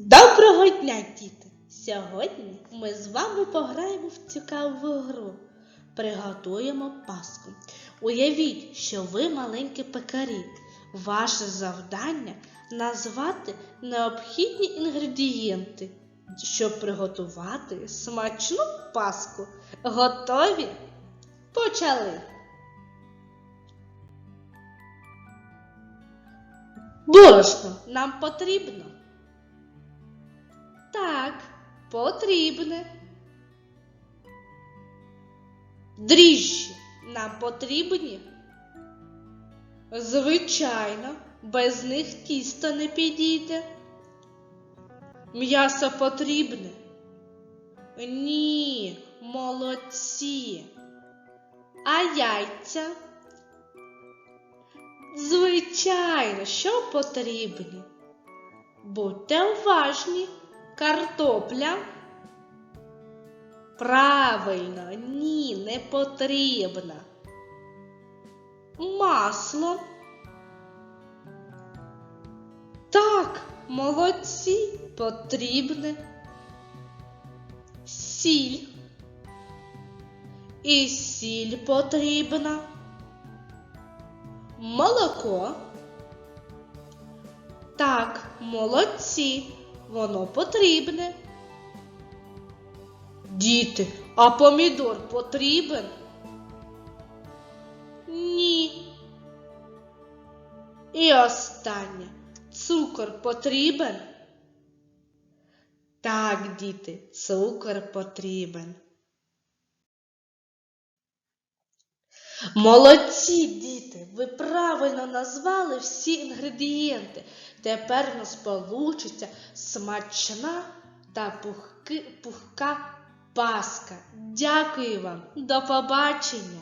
Доброго дня, діти! Сьогодні ми з вами пограємо в цікаву гру. Приготуємо паску. Уявіть, що ви маленькі пекарі. Ваше завдання назвати необхідні інгредієнти, щоб приготувати смачну паску. Готові? Почали! Борошно нам потрібно. Так, потрібне. Дріжджі нам потрібні? Звичайно, без них тісто не підійде. М'ясо потрібне? Ні, молодці. А яйця? Звичайно, що потрібні? Будьте уважні. Картопля. Правильно, ні, не потрібна. Масло. Так, молодці, потрібне. Сіль. І сіль потрібна. Молоко. Так, молодці, воно потрібне. Діти, а помідор потрібен? Ні. І останнє. Цукор потрібен? Так, діти, цукор потрібен. Молодці, діти! Ви правильно назвали всі інгредієнти. Тепер у нас получиться смачна та пухки, пухка паска. Дякую вам, до побачення!